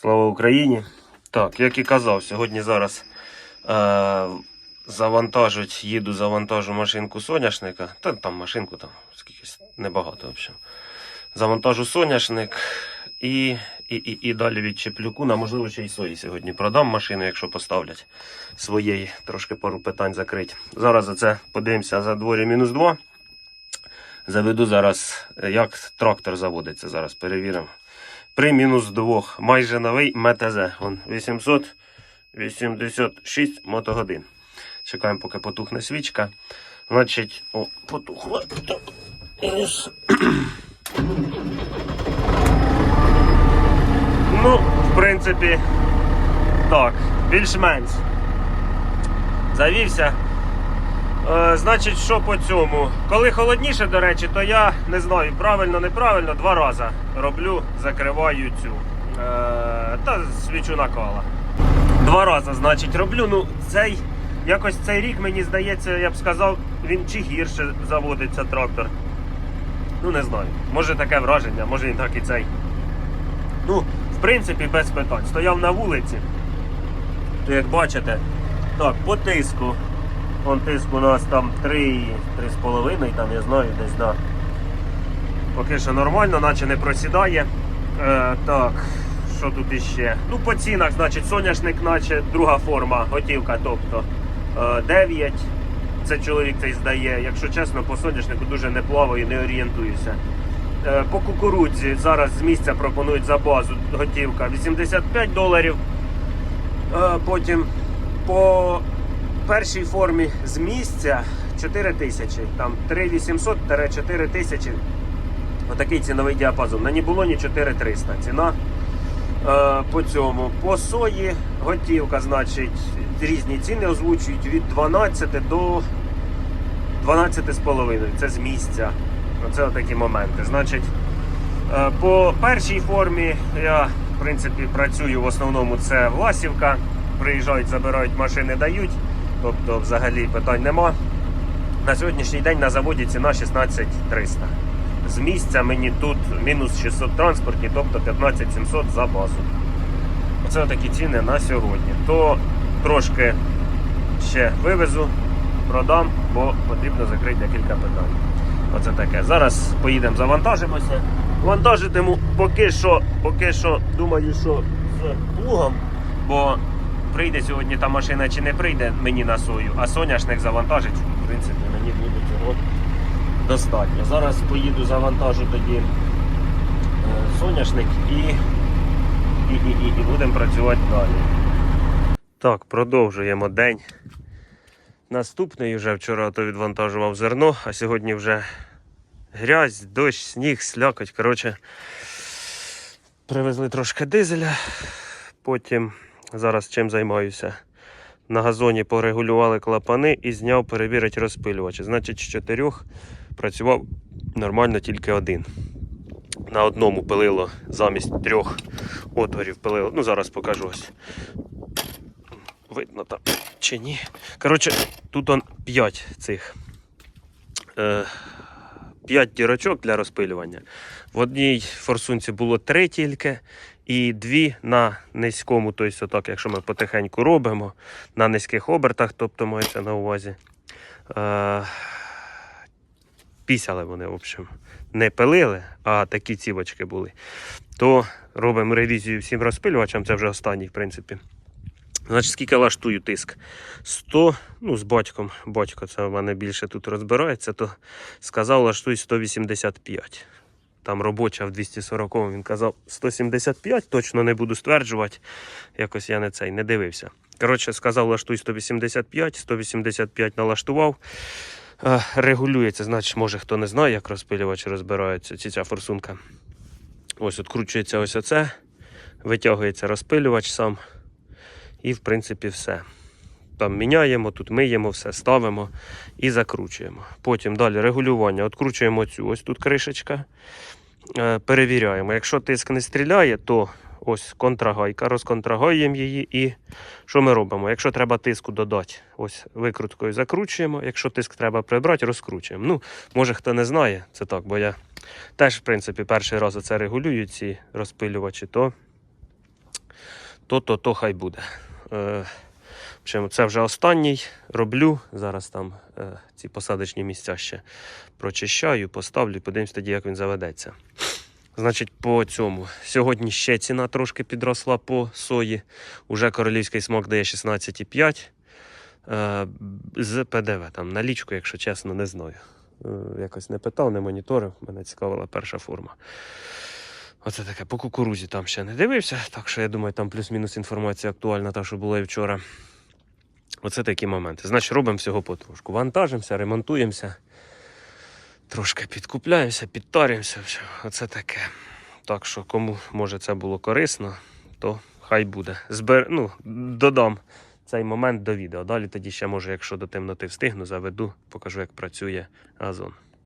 Слава Україні! Так, як і казав, сьогодні зараз е, завантажуть, їду завантажу машинку соняшника. Та там машинку там скількись небагато в общем. Завантажу соняшник і, і, і, і далі відчеплю куна. Можливо, ще й сої сьогодні продам машину, якщо поставлять своєї. Трошки пару питань закрить. Зараз за це подивимося за дворі мінус 2. Заведу зараз, як трактор заводиться. Зараз перевіримо при мінус 2. Майже новий МТЗ. Вон 886 мотогодин. Чекаємо, поки потухне свічка. Значить, о, потухла. Ну, в принципі, так, більш-менш. Завівся. Е, значить, що по цьому? Коли холодніше, до речі, то я не знаю, правильно, неправильно, два рази роблю, закриваю цю. Е, та свічу накала. Два рази, значить, роблю. Ну, цей, якось цей рік, мені здається, я б сказав, він чи гірше заводиться трактор. Ну, не знаю. Може таке враження, може він так і цей. Ну, в принципі, без питань. Стояв на вулиці. То як бачите, так, по тиску. Вон тиск у нас там 3, 3,5, там я знаю, десь да. Поки що нормально, наче не просідає. Е, так, що тут іще? Ну, по цінах, значить, соняшник, наче друга форма, готівка, тобто е, 9. Це чоловік цей здає. Якщо чесно, по соняшнику дуже не плаваю, не орієнтуюся. Е, по кукурудзі зараз з місця пропонують за базу готівка 85 доларів. Е, потім по першій формі з місця 4 тисячі, там 3800-4 тисячі. Отакий ціновий діапазон. На Нібулоні 4300 ціна. Е, по цьому. По сої готівка, значить, різні ціни озвучують від 12 до 12,5. Це з місця. Оце такі моменти. Значить, е, по першій формі я, в принципі, працюю в основному це Власівка. Приїжджають, забирають машини, дають. Тобто, взагалі питань нема. На сьогоднішній день на заводі ціна 16300. З місця мені тут мінус 600 транспортні, тобто 15700 за базу. Оце такі ціни на сьогодні. То трошки ще вивезу, продам, бо потрібно закрити декілька питань. Оце таке. Зараз поїдемо, завантажимося. Вантажитиму поки що, поки що думаю, що з плугом, бо прийде сьогодні та машина чи не прийде мені на сою, а соняшник завантажить, в принципі, мені буде цього достатньо. Зараз поїду завантажу тоді е, соняшник і, і, і, і, і будемо працювати далі. Так, продовжуємо день. Наступний вже вчора то відвантажував зерно, а сьогодні вже грязь, дощ, сніг, слякоть. Коротше, привезли трошки дизеля. Потім зараз чим займаюся. На газоні порегулювали клапани і зняв перевірити розпилювач. Значить, з чотирьох працював нормально тільки один. На одному пилило замість трьох отворів пилило. Ну, зараз покажу ось. Видно там чи ні. Коротше, тут он 5 цих. Е, 5 дірочок для розпилювання. В одній форсунці було 3 тільки, і дві на низькому, тобто, отак, якщо ми потихеньку робимо, на низьких обертах, тобто мається на увазі. Е, пісяли вони, в общем. Не пилили, а такі цівочки були. То робимо ревізію всім розпилювачам, це вже останній, в принципі. Значить, скільки лаштую тиск? 100, ну, з батьком, батько це в мене більше тут розбирається, то сказав, лаштуй 185. Там робоча в 240 він казав 175, точно не буду стверджувати. Якось я не цей не дивився. Коротше, сказав, лаштуй 185, 185 налаштував. Регулюється, значить, може хто не знає, як розпилювач розбирається, ці ця форсунка. Ось відкручується ось оце, витягується розпилювач сам. І, в принципі, все. Там міняємо, тут миємо, все ставимо і закручуємо. Потім далі регулювання. Откручуємо цю ось тут кришечка. Е, перевіряємо. Якщо тиск не стріляє, то ось контрагайка, розконтрагаємо її. І що ми робимо? Якщо треба тиску додати, ось викруткою закручуємо. Якщо тиск треба прибрати, розкручуємо. Ну, може хто не знає, це так, бо я теж, в принципі, перший раз це регулюю, ці розпилювачі, то то, то, хай буде. Е, це вже останній роблю. Зараз там е, ці посадочні місця ще прочищаю, поставлю, подивимось тоді, як він заведеться. Значить, по цьому. Сьогодні ще ціна трошки підросла по сої. Уже королівський смак дає 16,5 е, з ПДВ. Там налічку, якщо чесно, не знаю. Е, якось не питав, не моніторив. Мене цікавила перша форма. Оце таке. По кукурузі там ще не дивився, так що я думаю, там плюс-мінус інформація актуальна, та, що була і вчора. Оце такі моменти. Значить, робимо всього потрошку. Вантажимося, ремонтуємося, трошки підкупляємося, підтарюємося. все. Оце таке. Так що, кому може це було корисно, то хай буде. Збер... Ну, додам цей момент до відео. Далі тоді ще, може, якщо до темноти встигну, заведу, покажу, як працює газон.